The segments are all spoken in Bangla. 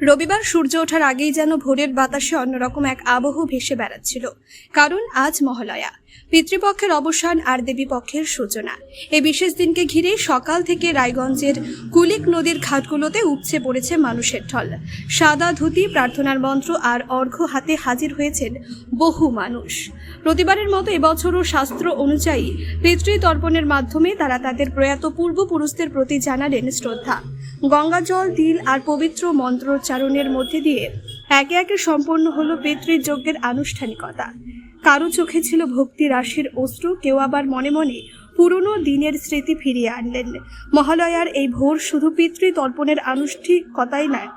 রবিবার সূর্য ওঠার আগেই যেন ভোরের বাতাসে অন্যরকম এক আবহ ভেসে বেড়াচ্ছিল। কারণ আজ মহালয়া। পিতৃপক্ষের অবসান আর দেবীপক্ষের সূচনা। এই বিশেষ দিনকে ঘিরে সকাল থেকে রায়গঞ্জের কুলিক নদীর ঘাটগুলোতে উপচে পড়েছে মানুষের ঢল। সাদা ধুতি, প্রার্থনার মন্ত্র আর অর্ঘ্য হাতে হাজির হয়েছেন বহু মানুষ। প্রতিবারের মতো এবছরও শাস্ত্র অনুযায়ী পিতৃতর্পণের মাধ্যমে তারা তাদের প্রয়াত পূর্বপুরুষদের প্রতি জানালেন শ্রদ্ধা। গঙ্গা জল, তিল আর পবিত্র মন্ত্রোচ্চারণের মধ্যে দিয়ে একে একে সম্পন্ন হলো পিতৃযজ্ঞের আনুষ্ঠানিকতা। কারও চোখে ছিল ভক্তি রাশির অশ্রু, কেউ আবার মনে মনে পুরনো দিনের স্মৃতি ফিরিয়ে আনলেন। মহালয়ার এই ভোর শুধু পিতৃতর্পণের আনুষ্ঠানিকতাই নয়,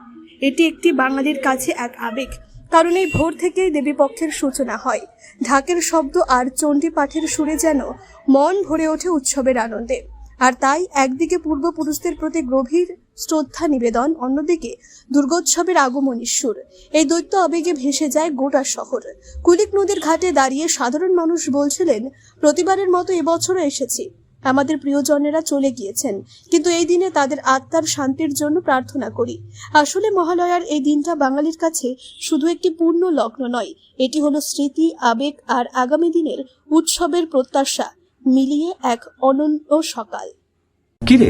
এটি একটি বাঙালির কাছে এক আবেগ। কারণ এই ভোর থেকেই দেবীপক্ষের সূচনা হয়। ঢাকের শব্দ আর চণ্ডী পাঠের সুরে যেন মন ভরে ওঠে উৎসবের আনন্দে। আর তাই একদিকে পূর্বপুরুষদের প্রতি গভীর শ্রদ্ধা নিবেদন, অন্যদিকে দুর্গোৎসবের আগমনী সুর। এই দৈত্য আবেগে ভেসে যায় গোটা শহর। কুলিক নদীর ঘাটে দাঁড়িয়ে সাধারণ মানুষ বলছিলেন, প্রতিবারের মতো এবছরও এসেছি। আমাদের প্রিয়জনেরা চলে গিয়েছেন, কিন্তু এই দিনে তাদের আত্মার শান্তির জন্য প্রার্থনা করি। আসলে মহালয়ার এই দিনটা বাঙালির কাছে শুধু একটি পূর্ণ লগ্ন নয়, এটি হলো স্মৃতি, আবেগ আর আগামী দিনের উৎসবের প্রত্যাশা, মিলিয়ে এক অনন্য সকাল। কিরে?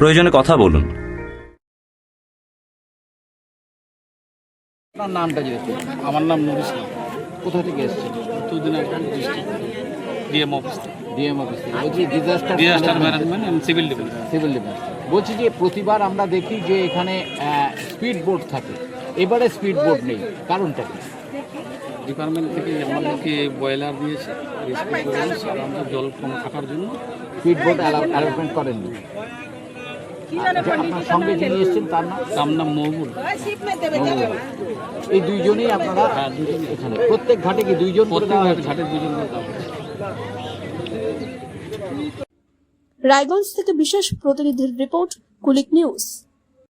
প্রয়োজনে কথা বলুন। আপনার নামটা একটু আমার নাম নুর ইসলাম। কোথা থেকে এসেছেন? একজন district DM office DM office বলছি disaster disaster management and civil defence civil defence বলছি যে প্রতিবার আমরা দেখি যে এখানে স্পিড বোট থাকে। এবারে স্পিড বোট নেই। কারণটা কি? ডিপার্টমেন্ট থেকে আমাদেরকে বয়লার দিয়েছে করে সাধারণত জল কম থাকার জন্য স্পিড বোট অ্যালটমেন্ট করেননি। সঙ্গে যিনি এসছেন তার নাম তার নাম মহবুল এই দুইজনেই আপনারা হ্যাঁ, এখানে। প্রত্যেক ঘাটে কি দুইজন প্রত্যেক হয়েছে। রায়গঞ্জ থেকে বিশেষ প্রতিনিধির রিপোর্ট কুলিক নিউজ।